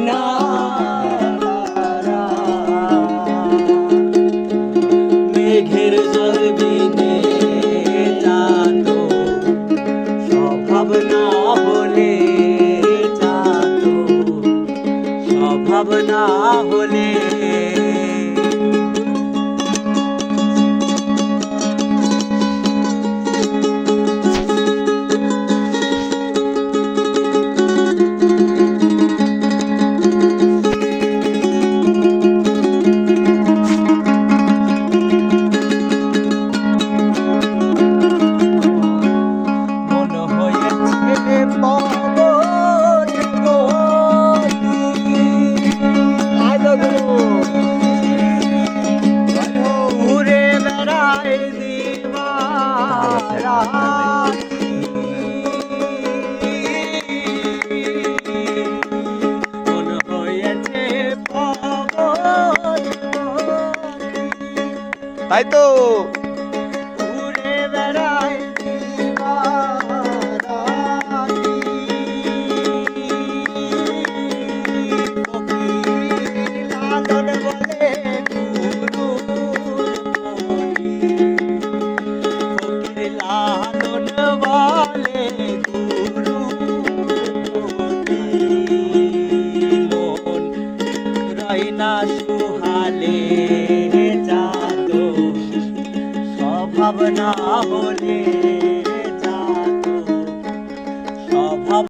না মেঘের জল বিনে জানো স্বভাব না বলে জানো স্বভাব না বলে তাই তো। রইনা সুহালে যাদো স্বভাব না হলে